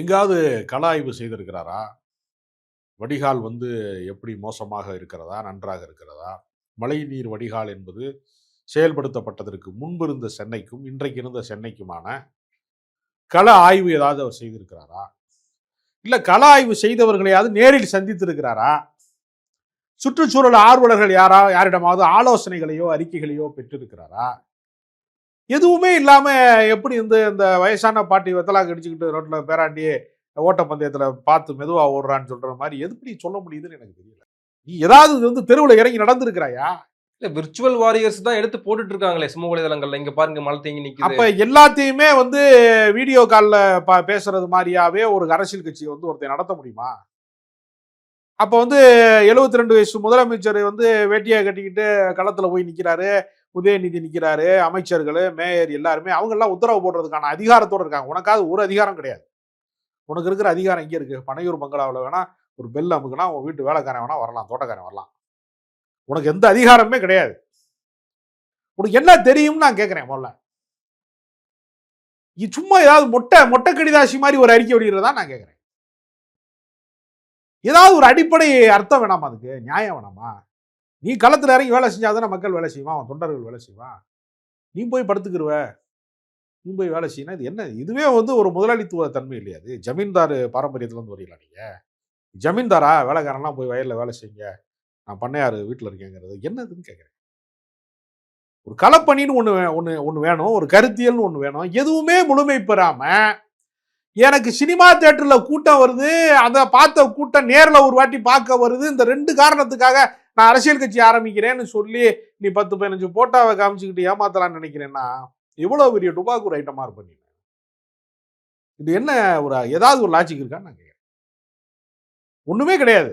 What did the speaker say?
எங்காவது கள ஆய்வு செய்திருக்கிறாரா? வடிகால் வந்து எப்படி மோசமாக இருக்கிறதா? நன்றாக இருக்கிறதா? மழைநீர் வடிகால் என்பது செயல்படுத்தப்பட்டதற்கு முன்பு இருந்த சென்னைக்கும் இன்றைக்கு இருந்த சென்னைக்குமான கள ஆய்வு ஏதாவது அவர் செய்திருக்கிறாரா? இல்லை கள ஆய்வு செய்தவர்களையாவது நேரில் சந்தித்திருக்கிறாரா? சுற்றுச்சூழல் ஆர்வலர்கள் யாரா யாரிடமாவது ஆலோசனைகளையோ அறிக்கைகளையோ பெற்றிருக்கிறாரா? எதுவுமே இல்லாம எப்படி வந்து இந்த வயசான பாட்டி வெத்தலா கடிச்சுக்கிட்டு ரோட்ல பேராண்டி ஓட்டப்பந்தயத்துல பார்த்து மெதுவா ஓடுறான்னு சொல்ற மாதிரி எப்படி சொல்ல முடியுதுன்னு எனக்கு தெரியல. நீ ஏதாவது வந்து தெருவில் இறங்கி நடந்திருக்கிறாயா? இல்ல விர்ச்சுவல் வாரியர்ஸ் தான் எடுத்து போட்டுட்டு இருக்காங்களே சமூக வலைதளங்கள்ல. இங்க பாருங்க மழை தேங்கி நிக்குது. அப்ப எல்லாத்தையுமே வந்து வீடியோ கால்ல ப- பேசுறது மாதிரியாவே ஒரு அரசியல் கட்சியை வந்து ஒருத்தன் நடத்த முடியுமா? அப்ப வந்து 72 ரெண்டு வயசு முதலமைச்சர் வந்து வேட்டியை கட்டிக்கிட்டு களத்துல போய் நிக்கிறாரு. உதயநிதி நிற்கிறாரு அமைச்சர்கள் மேயர் எல்லாருமே அவங்கெல்லாம் உத்தரவு போடுறதுக்கான அதிகாரத்தோடு இருக்காங்க. உனக்காவது ஒரு அதிகாரம் கிடையாது. உனக்கு இருக்கிற அதிகாரம் இங்கே இருக்குது பனையூர் பங்களாவில் வேணால் ஒரு பெல் அமுக்குனா உன் வீட்டு வேலைக்காரன் வேணால் வரலாம் தோட்டக்காரன் வரலாம். உனக்கு எந்த அதிகாரமே கிடையாது. உனக்கு என்ன தெரியும்னு நான் கேட்குறேன் முதல்ல. சும்மா ஏதாவது மொட்டை மொட்டை கடிதாசி மாதிரி ஒரு அறிக்கை வெளியிடுறதா நான் கேட்குறேன். ஏதாவது ஒரு அடிப்படை அர்த்தம் வேணாமா அதுக்கு? நியாயம் வேணாமா? நீ களத்தில் இறங்கி வேலை செஞ்சாதானே மக்கள் வேலை செய்வான்? அவன் தொண்டர்கள் வேலை செய்வான். நீ போய் படுத்துக்கிருவ. நீ போய் வேலை செய்யணும் இது என்ன? இதுவே வந்து ஒரு முதலாளித்துவ தன்மை இல்லையா அது? ஜமீன்தார் பாரம்பரியத்தில் வந்து வரீங்களா நீங்க? ஜமீன்தாரா? வேலைக்காரன்லாம் போய் வயலில் வேலை செய்யுங்க. நான் பண்ணையாரு வீட்டில் இருக்கேங்கிறது. என்னதுன்னு கேட்குறேன் ஒரு களப்பணின்னு ஒன்று ஒன்று ஒன்று வேணும். ஒரு கருத்தியல்னு ஒன்று வேணும். எதுவுமே முழுமை பெறாமல் எனக்கு சினிமா தேட்டரில் கூட்டம் வருது. அதை பார்த்த கூட்டம் நேரில் ஒரு வாட்டி பார்க்க வருது. இந்த ரெண்டு காரணத்துக்காக நான் அரசியல் கட்சி ஆரம்பிக்கிறேன்னு சொல்லி நீ பத்து பதினஞ்சு போட்டாவை காமிச்சுக்கிட்டு ஏமாத்தலாம்னு நினைக்கிறேன்னா எவ்வளோ பெரிய டுபாக்கு ஒரு ஐட்டமாக இருப்பேன் நீ. இது என்ன ஒரு ஏதாவது ஒரு லாஜிக் இருக்கான்னு நான் கேட்குறேன் ஒன்றுமே கிடையாது.